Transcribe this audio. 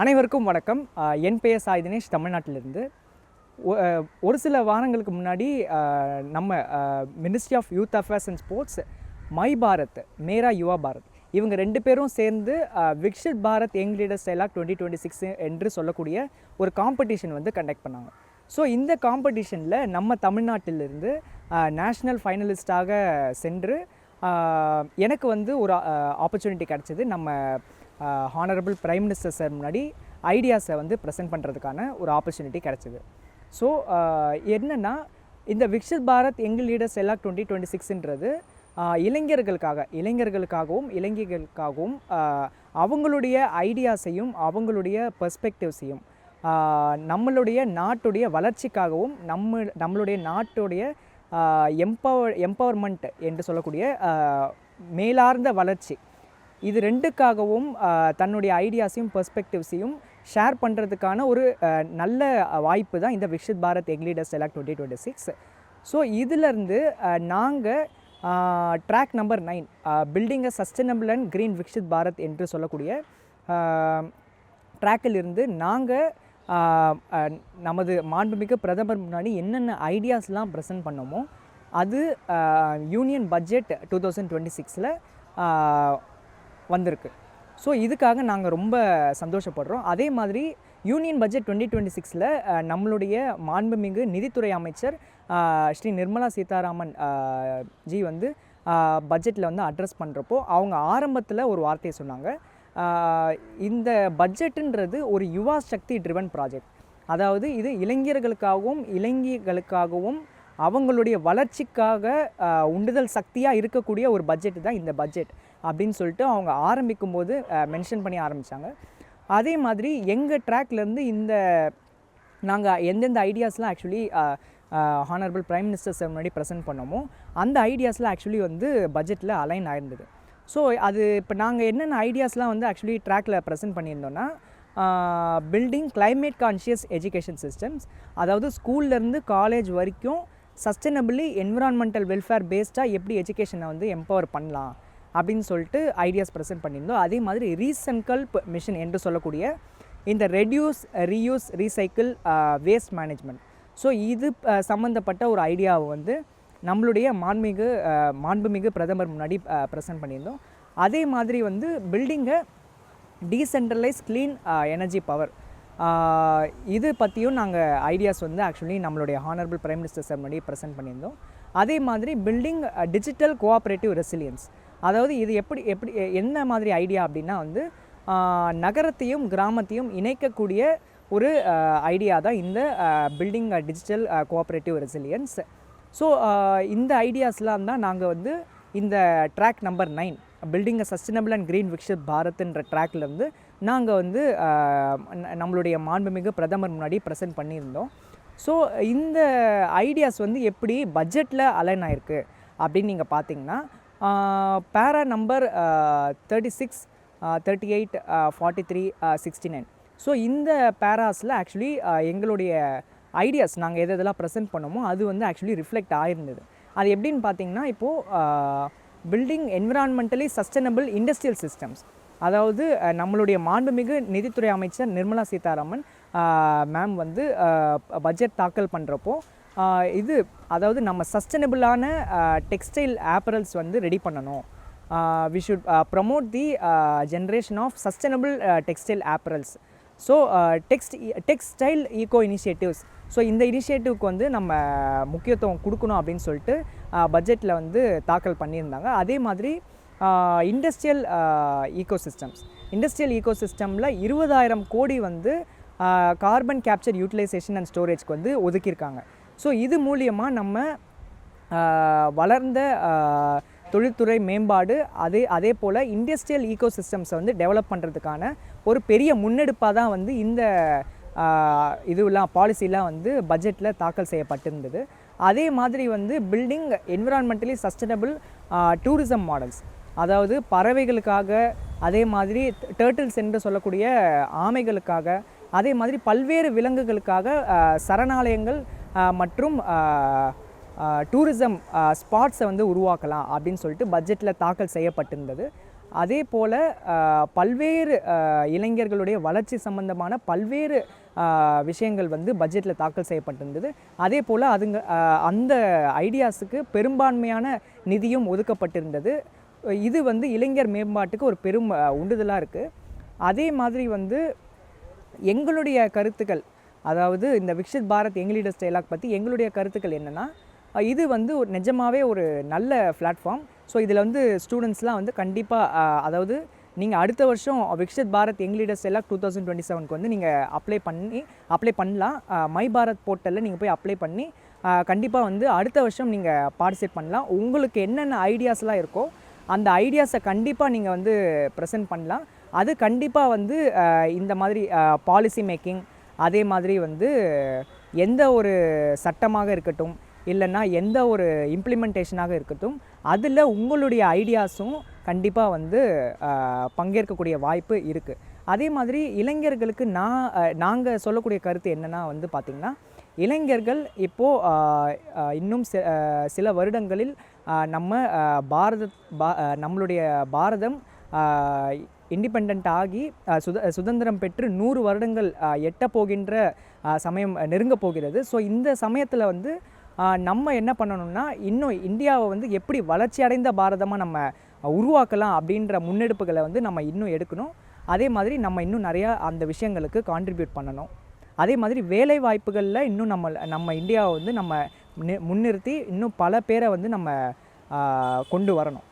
அனைவருக்கும் வணக்கம். என் பெயர் சாய் தினேஷ் தமிழ்நாட்டிலிருந்து. ஒரு சில வாரங்களுக்கு முன்னாடி நம்ம ministry of youth affairs and sports my Bharat Mera Yuva Bharat. இவங்க ரெண்டு பேரும் சேர்ந்து Viksit Bharat young leaders dialogue twenty twenty six என்று சொல்லக்கூடிய ஒரு காம்படிஷன் வந்து கண்டக்ட் பண்ணாங்க. ஸோ இந்த காம்படிஷனில் நம்ம தமிழ்நாட்டிலிருந்து நேஷ்னல் ஃபைனலிஸ்டாக சென்று எனக்கு வந்து ஒரு ஆப்பர்ச்சுனிட்டி கிடச்சிது நம்ம ஹானரபிள் பிரைம் மினிஸ்டர் சார் முன்னாடி ஐடியாஸை வந்து ப்ரெசென்ட் பண்ணுறதுக்கான ஒரு ஆப்பர்ச்சுனிட்டி கிடச்சிது. ஸோ என்னென்னா இந்த விக்ஷித் பாரத் எங்கள் லீடர்ஸ் எல்லாம் டுவெண்ட்டி டுவெண்ட்டி சிக்ஸ்ன்றது இளைஞர்களுக்காக இளைஞர்களுக்காகவும் இளைஞர்களுக்காகவும் அவங்களுடைய ஐடியாஸையும் அவங்களுடைய பெர்ஸ்பெக்டிவ்ஸையும் நம்மளுடைய நாட்டுடைய வளர்ச்சிக்காகவும் நம்ம நம்மளுடைய நாட்டுடைய எம்பவர் எம்பவர்மெண்ட் என்று சொல்லக்கூடிய மேலார்ந்த வளர்ச்சி இது ரெண்டுக்காகவும் தன்னுடைய ஐடியாஸையும் பெர்ஸ்பெக்டிவ்ஸையும் ஷேர் பண்ணுறதுக்கான ஒரு நல்ல வாய்ப்பு தான் இந்த Viksit Bharat எக்லீடர் leaders twenty twenty six so இதிலேருந்து நாங்கள் track number nine building a sustainable and green Viksit Bharat என்று சொல்லக்கூடிய ட்ராக்கில் இருந்து நாங்கள் நமது மாண்புமிகு பிரதமர் முன்னாடி என்னென்ன ஐடியாஸ்லாம் ப்ரெசென்ட் பண்ணோமோ அது union budget two thousand twenty சிக்ஸில் வந்திருக்கு. ஸோ இதுக்காக நாங்கள் ரொம்ப சந்தோஷப்படுறோம். அதே மாதிரி யூனியன் பட்ஜெட் டுவெண்ட்டி டுவெண்ட்டி சிக்ஸில் நம்மளுடைய மாண்புமிகு நிதித்துறை அமைச்சர் ஸ்ரீ நிர்மலா சீதாராமன் ஜி வந்து பட்ஜெட்டில் வந்து அட்ரஸ் பண்ணுறப்போ அவங்க ஆரம்பத்தில் ஒரு வார்த்தையை சொன்னாங்க. இந்த பட்ஜெட்டுன்றது ஒரு யுவா சக்தி ட்ரிவன் ப்ராஜெக்ட் அதாவது இது இளைஞர்களுக்காகவும் இளைஞர்களுக்காகவும் அவங்களுடைய வளர்ச்சிக்காக உண்டுதல் சக்தியாக இருக்கக்கூடிய ஒரு பட்ஜெட் தான் இந்த பட்ஜெட் அப்படின்னு சொல்லிட்டு அவங்க ஆரம்பிக்கும் போது மென்ஷன் பண்ணி ஆரம்பித்தாங்க அதே மாதிரி எங்கள் ட்ராக்லேருந்து இந்த நாங்கள் எந்தெந்த ஐடியாஸ்லாம் actually honourable prime minister sir முன்னாடி ப்ரெசென்ட் பண்ணோமோ அந்த ஐடியாஸ்லாம் ஆக்சுவலி வந்து பட்ஜெட்டில் அலைன் ஆயிருந்தது. ஸோ அது இப்போ நாங்கள் என்னென்ன ஐடியாஸ்லாம் வந்து ஆக்சுவலி ட்ராக்கில் present பண்ணியிருந்தோன்னா building climate conscious education systems அதாவது ஸ்கூல்லேருந்து காலேஜ் வரைக்கும் சஸ்டைனபிளி என்விரான்மெண்டல் வெல்ஃபேர் பேஸ்டாக எப்படி எஜுகேஷனை வந்து எம்பவர் பண்ணலாம் அப்படின்னு சொல்லிட்டு ஐடியாஸ் ப்ரெசென்ட் பண்ணியிருந்தோம். அதே மாதிரி ரீசன்கல்ப் மிஷின் என்று சொல்லக்கூடிய இந்த reduce reuse recycle waste management so இது uh, சம்மந்தப்பட்ட ஒரு ஐடியாவை வந்து நம்மளுடைய மாண்புமிகு uh, மாண்புமிகு பிரதமர் முன்னாடி uh, ப்ரெசென்ட் பண்ணியிருந்தோம். அதே மாதிரி வந்து பில்டிங்கை டீசென்ட்ரலைஸ் க்ளீன் எனர்ஜி பவர் இது பற்றியும் நாங்கள் ஐடியாஸ் வந்து ஆக்சுவலி நம்மளுடைய ஹானரபிள் பிரைம் மினிஸ்டர் சார் முன்னாடி ப்ரெசென்ட் பண்ணியிருந்தோம். அதே மாதிரி பில்டிங் டிஜிட்டல் கோஆப்ரேட்டிவ் ரெசிலியன்ஸ் அதாவது இது எப்படி எப்படி என்ன மாதிரி ஐடியா அப்படின்னா வந்து நகரத்தையும் கிராமத்தையும் இணைக்கக்கூடிய ஒரு ஐடியா தான் இந்த building digital cooperative resilience so இந்த ஐடியாஸ்லாம் தான் நாங்கள் வந்து இந்த track number nine building sustainable sustainable and green Viksit பாரத்ன்ற ட்ராக்லேருந்து நாங்கள் வந்து நம்மளுடைய மாண்புமிகு பிரதமர் முன்னாடி ப்ரெசென்ட் பண்ணியிருந்தோம். ஸோ இந்த ஐடியாஸ் வந்து எப்படி பட்ஜெட்டில் அலைன் ஆயிருக்கு அப்படின்னு நீங்கள் பார்த்தீங்கன்னா para number thirty six thirty eight forty three sixty nine so இந்த பேராஸில் ஆக்சுவலி எங்களுடைய ஐடியாஸ் நாங்கள் எது எதெல்லாம் ப்ரெசென்ட் பண்ணோமோ அது வந்து ஆக்சுவலி ரிஃப்ளெக்ட் ஆயிருந்தது. அது எப்படின்னு பார்த்தீங்கன்னா இப்போது building environmentally sustainable industrial systems அதாவது நம்மளுடைய மாண்புமிகு நிதித்துறை அமைச்சர் நிர்மலா சீதாராமன் மேம் வந்து பட்ஜெட் தாக்கல் பண்ணுறப்போ இது அதாவது நம்ம சஸ்டைனபிளான டெக்ஸ்டைல் ஆப்பரல்ஸ் வந்து ரெடி பண்ணணும். We should promote the generation of sustainable textile apparels so text textile eco initiatives so இந்த இனிஷியேட்டிவ்க்கு வந்து நம்ம முக்கியத்துவம் கொடுக்கணும் அப்படின்னு சொல்லிட்டு பட்ஜெட்டில் வந்து தாக்கல் பண்ணியிருந்தாங்க. அதே மாதிரி industrial eco systems industrial eco சிஸ்டமில் இருபதாயிரம் கோடி வந்து கார்பன் கேப்சர் யூட்டிலைசேஷன் அண்ட் ஸ்டோரேஜ்க்கு வந்து ஒதுக்கியிருக்காங்க. ஸோ இது மூலியமாக நம்ம வளர்ந்த தொழில்துறை மேம்பாடு அதே அதே போல் இண்டஸ்ட்ரியல் ஈகோ சிஸ்டம்ஸை வந்து டெவலப் பண்ணுறதுக்கான ஒரு பெரிய முன்னெடுப்பாக தான் வந்து இந்த ஆஹ் இதுவெல்லாம் பாலிசிலாம் வந்து பட்ஜெட்டில் தாக்கல் செய்யப்பட்டிருந்தது. அதே மாதிரி வந்து building environmentally sustainable tourism models அதாவது பறவைகளுக்காக அதே மாதிரி டேர்ட்டில்ஸ் என்று சொல்லக்கூடிய ஆமைகளுக்காக அதே மாதிரி பல்வேறு விலங்குகளுக்காக சரணாலயங்கள் மற்றும் டூரிசம் ஸ்பாட்ஸை வந்து உருவாக்கலாம் அப்படின்னு சொல்லிட்டு பட்ஜெட்டில் தாக்கல் செய்யப்பட்டிருந்தது. அதே போல் பல்வேறு இளைஞர்களுடைய வளர்ச்சி சம்பந்தமான பல்வேறு விஷயங்கள் வந்து பட்ஜெட்டில் தாக்கல் செய்யப்பட்டிருந்தது. அதே போல் அதுங்க அந்த ஐடியாஸுக்கு பெரும்பான்மையான நிதியும் ஒதுக்கப்பட்டிருந்தது. இது வந்து இளைஞர் மேம்பாட்டுக்கு ஒரு பெரும் உண்டுதலாக இருக்குது அதே மாதிரி வந்து எங்களுடைய கருத்துக்கள் அதாவது இந்த விக்ஷித் பாரத் எங்கிலீடர்ஸ் டைலாக் பற்றி எங்களுடைய கருத்துக்கள் என்னென்னா இது வந்து ஒரு நிஜமாகவே ஒரு நல்ல பிளாட்ஃபார்ம் ஸோ இதில் வந்து ஸ்டூடெண்ட்ஸ்லாம் வந்து கண்டிப்பாக அதாவது நீங்கள் அடுத்த வருஷம் Viksit Bharat young leaders dialogue two thousand twenty செவனுக்கு வந்து நீங்கள் அப்ளை பண்ணி அப்ளை பண்ணலாம். மை பாரத் போர்ட்டலில் நீங்கள் போய் அப்ளை பண்ணி கண்டிப்பாக வந்து அடுத்த வருஷம் நீங்கள் பார்ட்டிசிபேட் பண்ணலாம். உங்களுக்கு என்னென்ன ஐடியாஸ்லாம் இருக்கோ அந்த ஐடியாஸை கண்டிப்பாக நீங்கள் வந்து ப்ரெசென்ட் பண்ணலாம். அது கண்டிப்பாக வந்து இந்த மாதிரி பாலிசி மேக்கிங் அதே மாதிரி வந்து எந்த ஒரு சட்டமாக இருக்கட்டும் இல்லைன்னா எந்த ஒரு இம்ப்ளிமெண்டேஷனாக இருக்கட்டும் அதில் உங்களுடைய ஐடியாஸும் கண்டிப்பாக வந்து பங்கேற்கக்கூடிய வாய்ப்பு இருக்குது அதே மாதிரி இளைஞர்களுக்கு நான் நாங்கள் சொல்லக்கூடிய கருத்து என்னென்னா வந்து பார்த்திங்கன்னா இளைஞர்கள் இப்போது இன்னும் சில வருடங்களில் நம்ம பாரத பா நம்மளுடைய பாரதம் இண்டிபெண்ட் ஆகி சுத சுதந்திரம் பெற்று நூறு வருடங்கள் எட்ட போகின்ற சமயம் நெருங்க போகிறது. ஸோ இந்த சமயத்தில் வந்து நம்ம என்ன பண்ணணும்னா இன்னும் இந்தியாவை வந்து எப்படி வளர்ச்சி அடைந்த பாரதமாக நம்ம உருவாக்கலாம் அப்படின்ற முன்னெடுப்புகளை வந்து நம்ம இன்னும் எடுக்கணும். அதே மாதிரி நம்ம இன்னும் நிறையா அந்த விஷயங்களுக்கு கான்ட்ரிபியூட் பண்ணணும். அதே மாதிரி வேலை வாய்ப்புகளில் இன்னும் நம்ம நம்ம இந்தியாவை வந்து நம்ம நி- முன்னிறுத்தி இன்னும் பல பேரை வந்து நம்ம கொண்டு வரணும்.